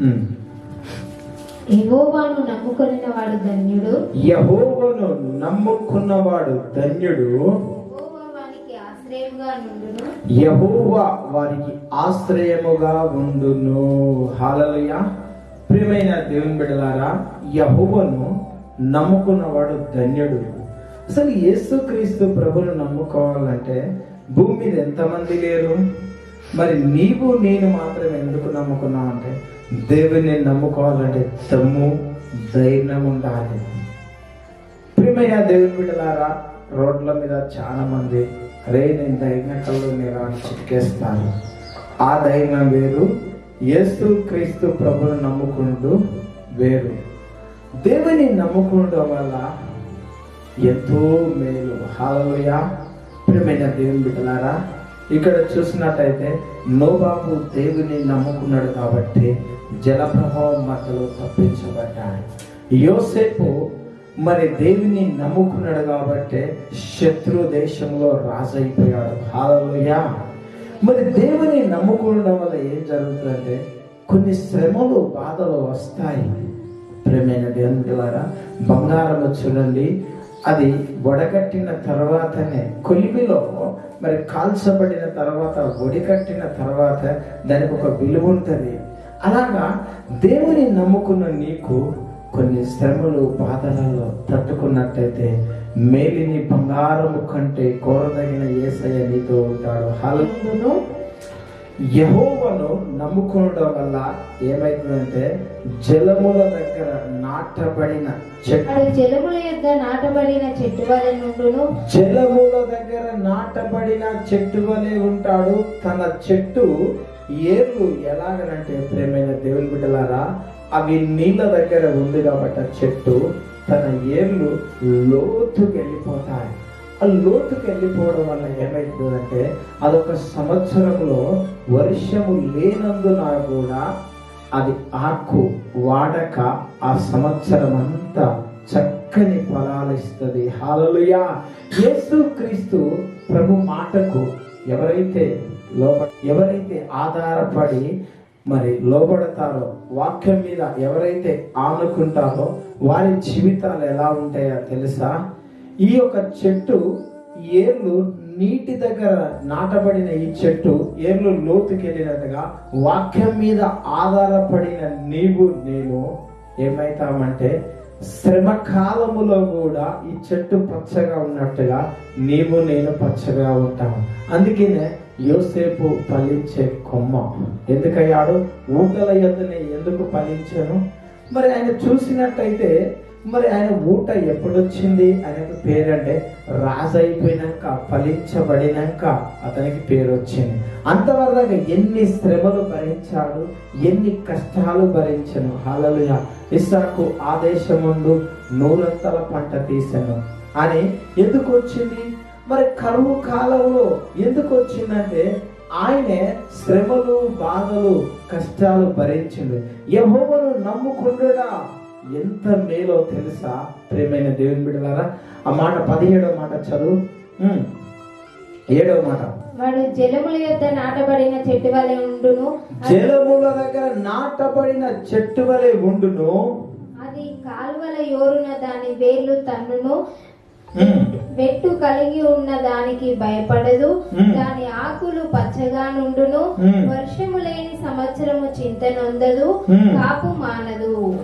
ఉమ్. యెహోవాను నమ్ముకొనిన వాడు ధన్యుడు. యహోవను నమ్ముకున్నవాడు ధన్యుడు. యెహోవా వారికి ఆశ్రయముగా ఉండును. హాలలుయ ప్రియమైన దేవుని బిడ్డలారా యహోవను నమ్ముకున్నవాడు ధన్యుడు. అసలు యేసుక్రీస్తు ప్రభును నమ్ముకోవాలంటే భూమి మీద ఎంతమంది లేరు? మరి నీవు నేను మాత్రం ఎందుకు నమ్ముకున్నావు అంటే దేవుని నమ్ముకోవాలంటే దమ్ము ధైర్యం ఉండాలి. ప్రియమైన దేవుని బిడ్డలారా రోడ్ల మీద చాలా మంది అరే నేను ధైర్యం కళ్ళు నేను అని చిక్కేస్తాను ఆ ధైర్యం వేరు యేసు క్రీస్తు ప్రభుని నమ్ముకుంటూ వేరు. దేవుని నమ్ముకుండడం వల్ల ఎంతో మేలు. హాలలోయ ప్రియమైన దేవుని బిడ్డలారా ఇక్కడ చూసినట్టయితే నోబాబు దేవుని నమ్ముకున్నాడు కాబట్టి జలప్రభావం మధ్యలో తప్పించబడ్డాడు యోసేపు మరి దేవుని నమ్ముకున్నాడు కాబట్టి శత్రు దేశంలో రాజైపోయాడు. అయిపోయాడు హాలలోయ మరి దేవుని నమ్ముకోవడం వల్ల ఏం జరుగుతుందంటే కొన్ని శ్రమలు బాధలు వస్తాయి. ప్రేమైన దేవుని పిల్లారా బంగారం చూడండి. అది వడకట్టిన తర్వాతనే కొలిమిలో మరి కాల్చబడిన తర్వాత వడికట్టిన తర్వాత దానికి ఒక విలువ ఉంటుంది. అలాగా దేవుని నమ్ముకున్న నీకు కొన్ని శ్రమలు బాధలలో తట్టుకున్నట్టయితే మేలిని బంగారము కంటే కోరదగిన ఏసయ్య నీతో ఉంటాడు. హలో యహోవను నమ్ముకోవడం వల్ల ఏమైతుందంటే జలముల దగ్గర నాటబడిన చెట్టు. జలముల యొద్ద నాటబడిన చెట్టు వలె నుండును. జలముల దగ్గర నాటబడిన చెట్టు వలె ఉంటాడు. తన చెట్టు ఏర్లు ఎలాగనంటే ప్రేమైన దేవుని బిడ్డలారా అవి నీళ్ళ దగ్గర ఉంది కాబట్టి చెట్టు తన ఏర్లు లోతుకు వెళ్ళిపోతాయి ఆ లోతుకి వెళ్ళిపోవడం వల్ల ఏమైతుందంటే అదొక సంవత్సరంలో వర్షము లేనందున కూడా అది ఆకు వాడక ఆ సంవత్సరం అంతా చక్కని ఫలాలిస్తుంది హాలలుయా యేసు క్రీస్తు ప్రభు మాటకు ఎవరైతే లోప ఎవరైతే ఆధారపడి మరి లోబడతారో వాక్యం మీద ఎవరైతే ఆనుకుంటారో వారి జీవితాలు ఎలా ఉంటాయో తెలుసా? ఈ యొక్క చెట్టు ఏర్లు నీటి దగ్గర నాటబడిన ఈ చెట్టు ఏర్లు లోతుకెళ్ళినట్టుగా వాక్యం మీద ఆధారపడిన నీవు నేను ఏమైతామంటే శ్రమ కాలములో కూడా ఈ చెట్టు పచ్చగా ఉన్నట్టుగా నీవు నేను పచ్చగా ఉంటాము. అందుకనే యోసేపు ఫలించే కొమ్మ. ఎందుకయ్యాడు? ఊకల యొద్దనే ఎందుకు ఫలించాను? మరి ఆయన చూసినట్టయితే మరి ఆయన ఊట ఎప్పుడొచ్చింది? వచ్చింది పేరు పేరంటే రాజు అయిపోయినాక ఫలించబడినాక అతనికి పేరు వచ్చింది అంతవరదాకా ఎన్ని శ్రమలు భరించాడు ఎన్ని కష్టాలు భరించను. హాలలుయ ఆదేశం ఆదేశముందు నూరంతల పంట తీసాను. అని ఎందుకు వచ్చింది మరి కరువు కాలంలో ఎందుకు వచ్చిందంటే ఆయనే శ్రమలు బాధలు కష్టాలు భరించిండు. యహోవను నమ్ముకుండుడా ఎంత మేలో తెలుసా? ప్రేమైన దేవుని బిడ్డలారా ఆ మాట పదిహేడవ మాట చదువు. ఏడవ మాట. వాడు జలముల యొద్ద నాటబడిన చెట్టు వలె ఉండును. జలముల దగ్గర నాటబడిన చెట్టు వలె ఉండును. అది కాలువల యోరున దాని వేర్లు తన్నును. వెట్టు కలిగి ఉన్న దానికి భయపడదు. దాని ఆకులు పచ్చగా నుండును. వర్షము లేని సంవత్సరము చింత నొందదు. కాపు మానదు.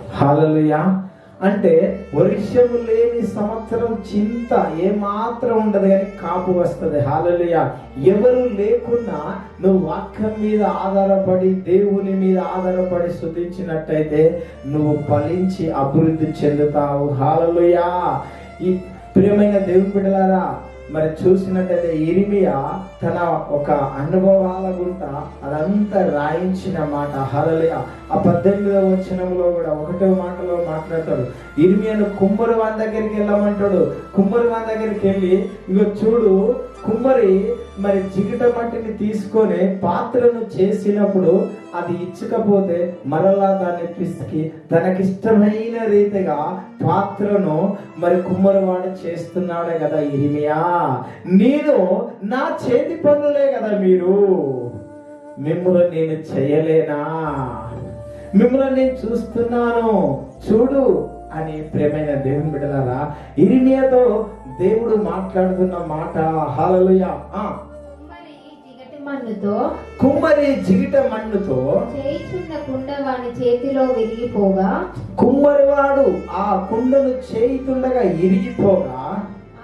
అంటే వర్షము లేని సంవత్సరం చింత ఏమాత్రం ఉండదు కానీ కాపు వస్తుంది. హాలలుయా. ఎవరు లేకున్నా నువ్వు వాక్యం మీద ఆధారపడి దేవుని మీద ఆధారపడి శుద్ధించినట్టయితే నువ్వు ఫలించి అభివృద్ధి చెందుతావు. హాలలుయా. ఈ ప్రియమైన దేవుని బిడ్డలారా మరి చూసినట్టయితే ఇరిమియా తన ఒక అనుభవాల గుంట అదంతా రాయించిన మాట. హలలియ ఆ పద్దెనిమిదవ వచనంలో కూడా ఒకటో మాటలో మాట్లాడతాడు. ఇరిమియాను కుమ్మరి వాని దగ్గరికి వెళ్ళమంటాడు. కుమ్మరి వాని దగ్గరికి వెళ్ళి ఇగో చూడు కుమ్మరి మరి జిగిట మట్టిని తీసుకొని పాత్రను చేసినప్పుడు అది ఇచ్చకపోతే మరలా దాన్ని పిసికి తనకిష్టమైన రీతిగా పాత్రను మరి కుమ్మరివాడు చేస్తున్నాడే కదా ఇరిమియా. నేను నా చేతి పనులే కదా మీరు. మిమ్మల్ని నేను చేయలేనా? మిమ్మల్ని నేను చూస్తున్నాను. చూడు అని ప్రేమైన దేవుని బిడ్డలారా ఇరిమియాతో దేవుడు మాట్లాడుతున్న మాట. హాలలుయ కుమ్మరి మన్నుతో కుమ్మరి జిగిట మన్నుతో చేయిచున్న కుండ వాని చేతిలో విరిగిపోగా? కుమ్మరివాడు ఆ కుండను చేయితుండగా ఇరిగిపోగా?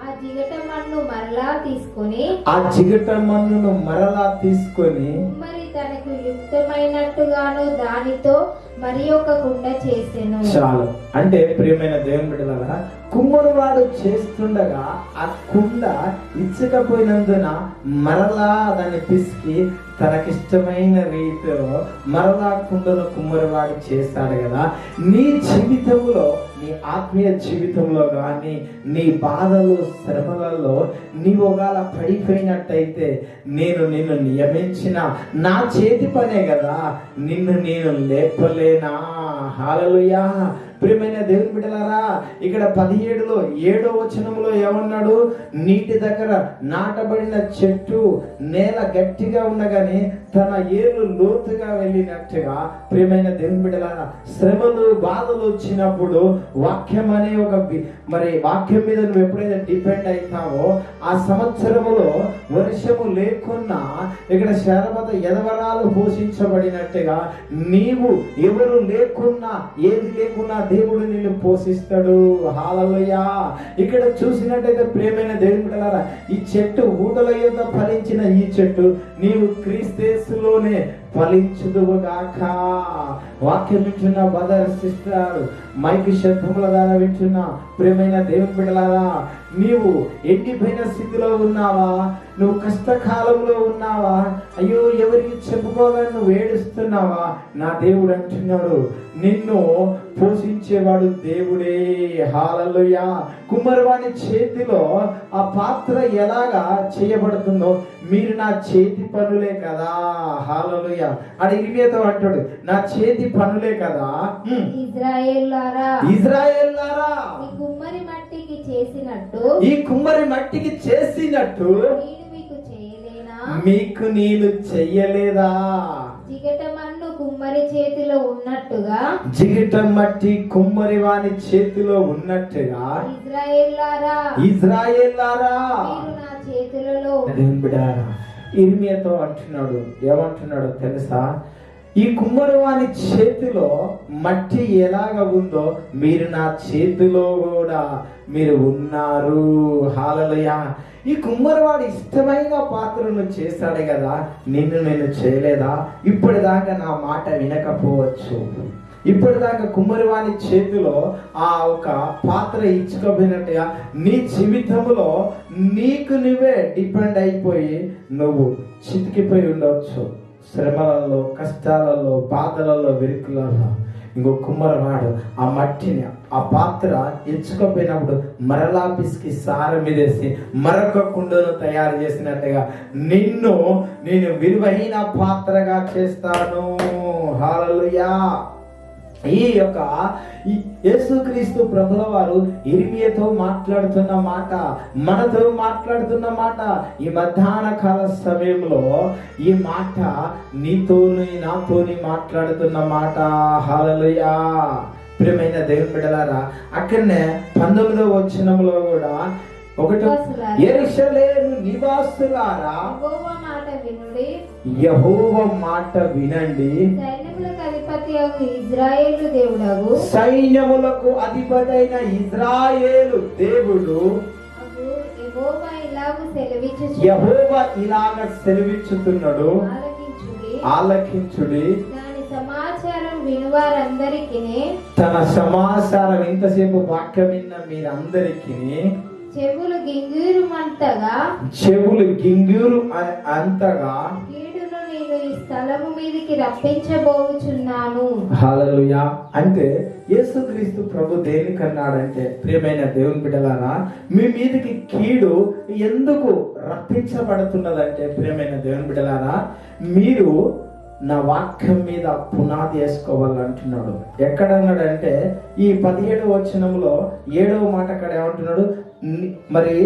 ఆ జిగట మన్ను మరలా తీసుకొని ఆ జిగట మన్నును మరలా తీసుకొని కుమ్మరి తనకు యుక్తమైనట్టుగాను దానితో మరి ఒక కుండ చేసెను. చాలు. అంటే ప్రియమైన దేవుని బిడ్డలారా కుమ్మరివాడు చేస్తుండగా ఆ కుండ ఇచ్చకపోయినందున మరలా దాన్ని పిసికి తనకిష్టమైన రీతిలో మరలా కుండను కుమ్మరివాడు చేస్తాడు కదా. నీ జీవితంలో నీ ఆత్మీయ జీవితంలో కానీ నీ బాధలు శ్రమలలో నీవు ఒకవేళ పడిపోయినట్టయితే నేను నిన్ను నియమించిన నా చేతి పనే కదా. నిన్ను నేను లేపలేనా? హాలలుయా ప్రియమైన దేవుని బిడ్డలారా ఇక్కడ పదిహేడులో ఏడో వచనంలో ఏమన్నాడు? నీటి దగ్గర నాటబడిన చెట్టు నేల గట్టిగా ఉండగానే తన ఏలు లోతుగా వెళ్ళినట్టుగా ప్రియమైన దేవుని బిడ్డలారా శ్రమలు బాధలు వచ్చినప్పుడు వాక్యం అనే ఒక మరి వాక్యం మీద నువ్వు ఎప్పుడైతే డిపెండ్ అవుతావో ఆ సంవత్సరములో వర్షము లేకున్నా ఇక్కడ శరమత ఎదవరాలు పోషించబడినట్టుగా నీవు ఎవరు లేకున్నా ఏది లేకున్నా దేవుడు నిన్ను పోషిస్తాడు. హాలలోయా ఇక్కడ చూసినట్టయితే ప్రేమైన దేవుని బిడ్డలారా ఈ చెట్టు ఊటల యొక్క ఫలించిన ఈ చెట్టు నీవు క్రీస్తేసులోనే ఫలించుదువుగాక. వాక్యం వింటున్న బదర్ సిస్టర్ మైక్ శబ్దముల ద్వారా వింటున్న ప్రేమైన దేవుని బిడ్డలారా నీవు ఎండిపోయిన స్థితిలో ఉన్నావా? నువ్వు కష్టకాలంలో ఉన్నావా? అయ్యో ఎవరికి చెప్పుకోవాలని నువ్వు ఏడుస్తున్నావా? నా దేవుడు అంటున్నాడు నిన్ను పోషించేవాడు దేవుడే. హాలలుయా కుమ్మరివాని చేతిలో ఆ పాత్ర ఎలాగా చేయబడుతుందో మీరు నా చేతి పనులే కదా. హాలలుయ ఆడ ఇరిమియతో అంటాడు నా చేతి పనులే కదా. ఇజ్రాయేల్లారా ఇజ్రాయేల్లారా. ఈ కుమ్మరి మట్టికి చేసినట్టు ఈ కుమ్మరి మట్టికి చేసినట్టు నేను మీకు చేయలేనా? మీకు నేను చెయ్యలేదా? జిగట మన్ను కుమ్మరి చేతిలో ఉన్నట్టుగా జిగిట మట్టి కుమ్మరి వాని చేతిలో ఉన్నట్టుగా ఇజ్రాయేల్లారా ఇజ్రాయేల్లారా. మీరు నా చేతులలో ఇర్మియాతో అంటున్నాడు. ఏమంటున్నాడో తెలుసా? ఈ కుమ్మరివాని చేతిలో మట్టి ఎలాగ ఉందో మీరు నా చేతిలో కూడా మీరు ఉన్నారు. హాలలయ. ఈ కుమ్మరివాడు ఇష్టమైన పాత్రను చేశాడే కదా నిన్ను నేను చేయలేదా? ఇప్పటిదాకా నా మాట వినకపోవచ్చు. ఇప్పటిదాకా కుమ్మరివాణి చేతిలో ఆ ఒక పాత్ర ఇచ్చుకోబోయినట్టుగా నీ జీవితంలో నీకు నువ్వే డిపెండ్ అయిపోయి నువ్వు చితికిపోయి ఉండవచ్చు. శ్రమలలో కష్టాలలో బాధలలో వెరుకులలో ఇంకో కుమ్మరవాడు ఆ మట్టిని ఆ పాత్ర ఎంచుకోపోయినప్పుడు మరలా పిసికి సారం మీదేసి మరొక కుండను తయారు చేసినట్టుగా నిన్ను నేను విలువైన పాత్రగా చేస్తాను. హాలలుయా ఈ యొక్క యేసుక్రీస్తు ప్రభుల వారు ఇరిమియతో మాట్లాడుతున్న మాట మనతో మాట్లాడుతున్న మాట ఈ మధ్యాహ్న కాల సమయంలో ఈ మాట నీతోని నాతోని మాట్లాడుతున్న మాట. హాలలుయా ప్రియమైన దేవుని బిడ్డలారా అక్కడనే పంతొమ్మిదో వచ్చినంలో కూడా ఒకటి. నివాసులారా. ఎరుషలేము నివాసులారా. యెహోవా మాట వినుడి. సైన్యములకు అధిపతి ఇజ్రాయేలు సైన్యములకు అధిపతైన ఇజ్రాయేలు దేవుడు. యెహోవా ఇలాగు సెలవిచ్చుతున్నాడు. ఆలకించుడి. సమాచారం వినువారందరికి. తన సమాచారం ఇంతసేపు వాక్యం విన్న మీరందరికీ. చెవులు గింగిరుమంతగా చెవులు గింగిరు అంతగా కీడును నేను ఈ స్థలము మీదికి రప్పించబోచున్నాను. హాలలుయా. అంటే యేసుక్రీస్తు ప్రభు దేనికన్నాడంటే ప్రియమైన దేవుని బిడ్డలారా మీ మీదకి కీడు ఎందుకు రప్పించబడుతున్నదంటే ప్రియమైన దేవుని బిడ్డలారా మీరు నా వాక్యం మీద పునాది వేసుకోవాలంటున్నాడు. ఎక్కడన్నాడంటే ఈ పదిహేడు వచనంలో ఏడవ మాట అక్కడ ఏమంటున్నాడు? మరి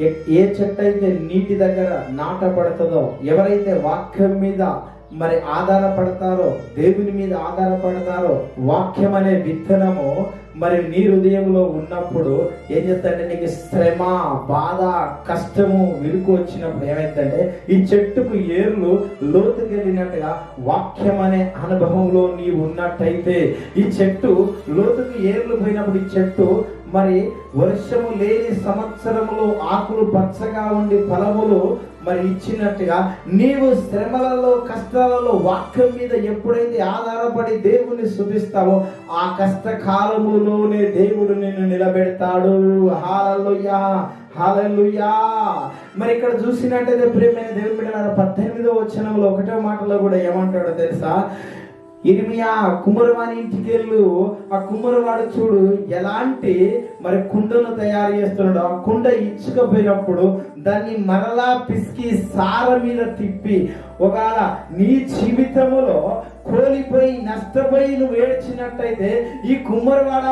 ఏ- ఏ చెట్టు అయితే నీటి దగ్గర నాటపడుతుందో ఎవరైతే వాక్యం మీద మరి ఆధారపడతారో దేవుని మీద ఆధారపడతారో వాక్యం అనే విత్తనము మరి నీ హృదయంలో ఉన్నప్పుడు ఏం చేస్తాడంటే నీకు శ్రమ బాధ కష్టము విరుకు వచ్చినప్పుడు ఏమైందంటే ఈ చెట్టుకు ఏర్లు లోతుకెళ్ళినట్టుగా వాక్యం అనే అనుభవంలో నీవు ఉన్నట్టయితే ఈ చెట్టు లోతుకు ఏర్లు పోయినప్పుడు ఈ చెట్టు మరి వర్షము లేని సంవత్సరములో ఆకులు పచ్చగా ఉండి ఫలములు మరి ఇచ్చినట్టుగా నీవు శ్రమలలో కష్టాలలో వాక్యం మీద ఎప్పుడైతే ఆధారపడి దేవుని శుభిస్తావో ఆ కష్టకాలములోనే దేవుడు నిన్ను నిలబెడతాడు. హాలలుయా హాలలుయా మరి ఇక్కడ చూసినట్టయితే ప్రేమైన దేవుని బిడ్డ పద్దెనిమిదో వచనంలో ఒకటో మాటలో కూడా ఏమంటాడో తెలుసా? ఇరిమియా కుమ్మరవాని ఇంటికి వెళ్ళు ఆ కుమ్మరవాడు చూడు ఎలాంటి మరి కుండను తయారు చేస్తున్నాడు ఆ కుండ ఇచ్చుకపోయినప్పుడు దాన్ని మరలా పిసికి సార మీద తిప్పి ఒకవేళ నీ జీవితములో కోలిపోయి నష్టపోయి నువ్వు ఏడ్చినట్టయితే ఈ కుమ్మరివాడ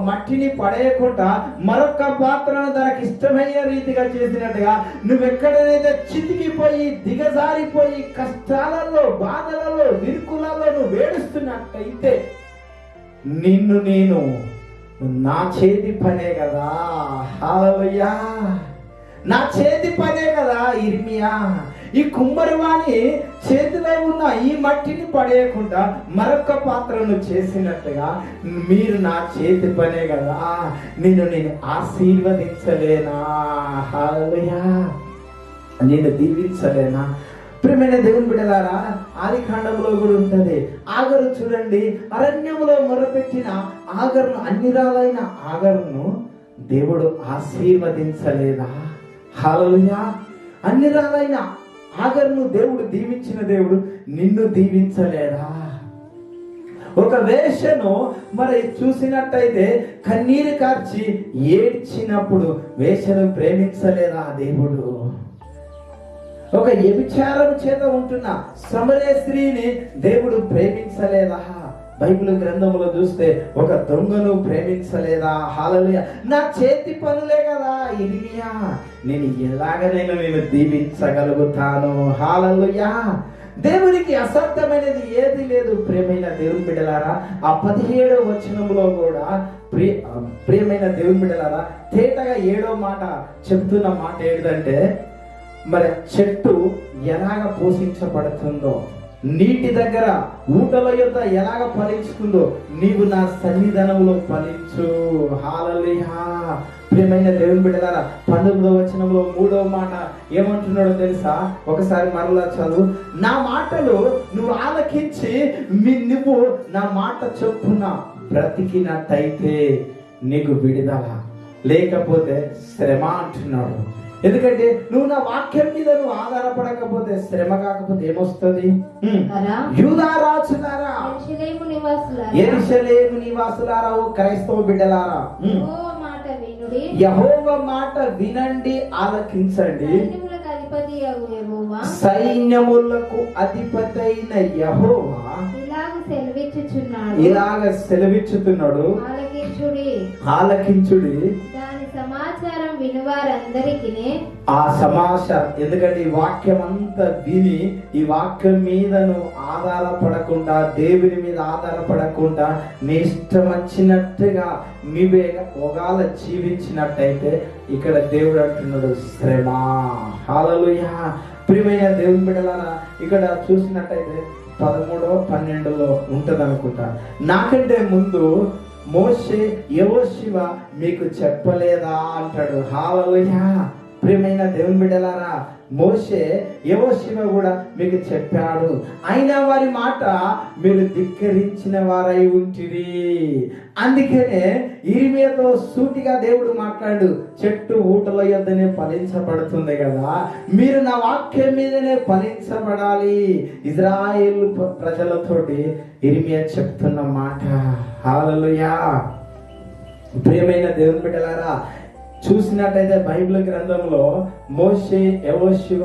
మట్టిని పడేయకుండా మరొక పాత్రను తనకి ఇష్టమయ్యే రీతిగా చేసినట్టుగా నువ్వు ఎక్కడైతే చితికిపోయి దిగజారిపోయి కష్టాలలో బాధలలో విరుకులలో నువ్వు నిన్ను నేను నా చేతి పనే కదా. హాలయ్యా నా చేతి పనే కదా ఇర్మియా. ఈ కుమ్మరివాణి చేతిలో ఉన్న ఈ మట్టిని పడేయకుండా మరొక పాత్రను చేసినట్టుగా మీరు నా చేతి పనే కదా. నేను నేను ఆశీర్వదించలేనా. హాలయ్యా నేను దీవించలేనా. ప్రియమైన దేవుని బిడ్డలారా ఆది కాండంలో కూడా ఉంటుంది. ఆగరు చూడండి అరణ్యంలో మొరపెట్టిన ఆగరును అన్నిరాలైన ఆగరును దేవుడు ఆశీర్వదించలేదా? హాలలుయా అన్నిరాలైన ఆగరును దేవుడు దీవించిన దేవుడు నిన్ను దీవించలేదా? ఒక వేషను మరి చూసినట్టయితే కన్నీరు కార్చి ఏడ్చినప్పుడు వేషను ప్రేమించలేదా దేవుడు? ఒక వ్యభిచారం చేత ఉంటున్న సమరే స్త్రీని దేవుడు ప్రేమించలేదా? బైబిల్ గ్రంథంలో చూస్తే ఒక దొంగను ప్రేమించలేదా? హాలలుయ. నా చేతి పనులే కదా ఇరిమియా నేను ఎలాగనైనా నేను దీవించగలుగుతాను. హాలలుయా. దేవునికి అసాధ్యమైనది ఏది లేదు ప్రేమైన దేవుని బిడ్డలారా. ఆ పదిహేడో వచనంలో కూడా ప్రియ ప్రియమైన దేవుని బిడ్డలారా తేటగా ఏడో మాట చెప్తున్న మాట ఏంటంటే మరి చెట్టు ఎలాగ పోషించబడుతుందో నీటి దగ్గర ఊటల యొక్క ఎలాగ ఫలించుకుందో నీవు నా సన్నిధానంలో ఫలించు. హాలలిహా ప్రియమైన దేవుని బిడ్డలారా పంతొమ్మిదో వచనంలో మూడవ మాట ఏమంటున్నాడో తెలుసా? ఒకసారి మరలా చదువు. నా మాటలు నువ్వు ఆలకించి మీ నువ్వు నా మాట చొప్పున బ్రతికినట్టయితే నీకు విడుదల. లేకపోతే శ్రమ అంటున్నాడు. ఎందుకంటే నువ్వు నా వాక్యం మీద నువ్వు ఆధారపడకపోతే శ్రమ కాకపోతే ఏమొస్తుంది? హ్మ్. కదా యూదా రాజులారా? యెరూషలేము నివాసులారా? ఎరుషలేము నివాసులారా ఓ క్రైస్తవ బిడ్డలారా. యెహోవా మాట వినుడి. యహోవ మాట వినండి ఆలకించండి. సైన్యములకు అధిపతి యెహోవా. ఇలాగ సెలవిచ్చుతున్నాడు. ఆలకించుడి. వినువారందరికీ ఆ సమాస ఎందుకంటే ఈ వాక్యం అంతా విని ఈ వాక్యం మీద నువ్వు ఆధారపడకుండా దేవుని మీద ఆధారపడకుండా నీ ఇష్టం వచ్చినట్టుగా నీవే ఒకవేళ జీవించినట్టయితే ఇక్కడ దేవుడు అంటున్నాడు శ్రమ. హాలలుయా ప్రియమైన దేవుని బిడ్డలారా ఇక్కడ చూసినట్టయితే పదమూడో పన్నెండులో ఉంటుంది అనుకుంటా నాకంటే ముందు మోషే యెహోషువ మీకు చెప్పలేదా అంటాడు. హాలలుయా ప్రియమైన దేవుని బిడ్డలారా మోషే యెహోషువ కూడా మీకు చెప్పాడు. అయినా వారి మాట మీరు ధిక్కరించిన వారై ఉంటిరి. అందుకనే ఇరిమియతో సూటిగా దేవుడు మాట్లాడు చెట్టు ఊటల యొద్దనే ఫలించబడుతుంది కదా మీరు నా వాక్యం మీదనే ఫలించబడాలి. ఇజ్రాయిల్ ప్రజలతోటి ఇరిమియా చెప్తున్న మాట. హాలలుయా. ప్రియమైన దేవుని బిడ్డలారా చూసినట్టయితే బైబిల్ గ్రంథంలో మోషే శివ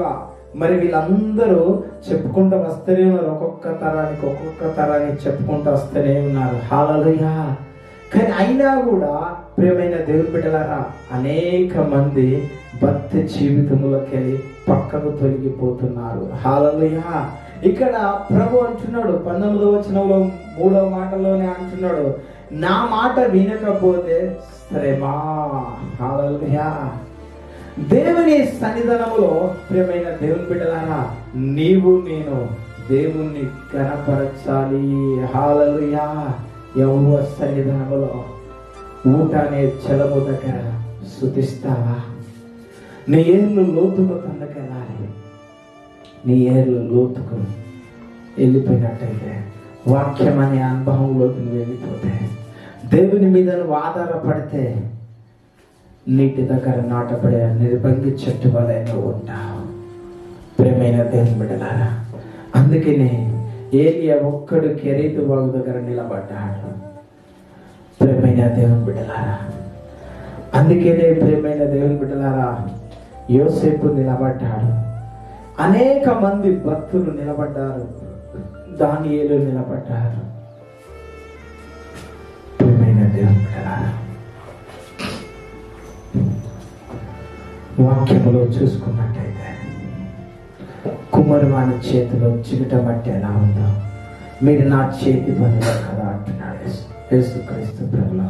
మరి వీళ్ళందరూ చెప్పుకుంటూ వస్తూనే ఉన్నారు. ఒక్కొక్క తరానికి ఒక్కొక్క తరానికి చెప్పుకుంటూ వస్తూనే ఉన్నారు. హాలలుయా కానీ అయినా కూడా ప్రియమైన దేవుని బిడ్డలారా అనేక మంది భక్తి జీవితంలోకి వెళ్ళి పక్కకు తొలగిపోతున్నారు. హాలలుయా ఇక్కడ ప్రభు అంటున్నాడు పంతొమ్మిదవ వచనంలో మూడవ మాటలోనే అంటున్నాడు నా మాట వినకపోతే శ్రమా దేవుని సన్నిధానంలో ప్రియమైన దేవుని బిడ్డలారా నీవు నేను దేవుణ్ణి కనపరచాలి హాలలుయా యవ్వ ఊట అనే చలము దగ్గర శుతిస్తావా నీ ఏళ్ళు లోతుకు తందకెళ్ళాలి నీ ఏళ్ళు లోతుకు వెళ్ళిపోయినట్టయితే వాక్యం అనే అనుభవంలోకి నువ్వు వెళ్ళిపోతే దేవుని మీద నువ్వు ఆధారపడితే నీటి దగ్గర నాటపడే నిర్భంగి చెట్టు వలె నువ్వు ఉంటావు. ప్రేమైన దేవుని బిడ్డలారా అందుకనే ఏలియా ఒక్కడు కెరీతు బాగు దగ్గర నిలబడ్డాడు. ప్రేమైన దేవుని బిడ్డలారా అందుకనే ప్రేమైన దేవుని బిడ్డలారా యోసేపు నిలబడ్డాడు. అనేక మంది భక్తులు నిలబడ్డారు. దానియేలు నిలబడ్డారు. ప్రేమైన వాక్యములో చూసుకున్నట్టయితే కుమ్మరివాణి చేతిలో చిగటం అంటే ఎలా ఉందో మీరు నా చేతి పనులు కదా అంటున్నాడు యేసుక్రీస్తు ప్రభుల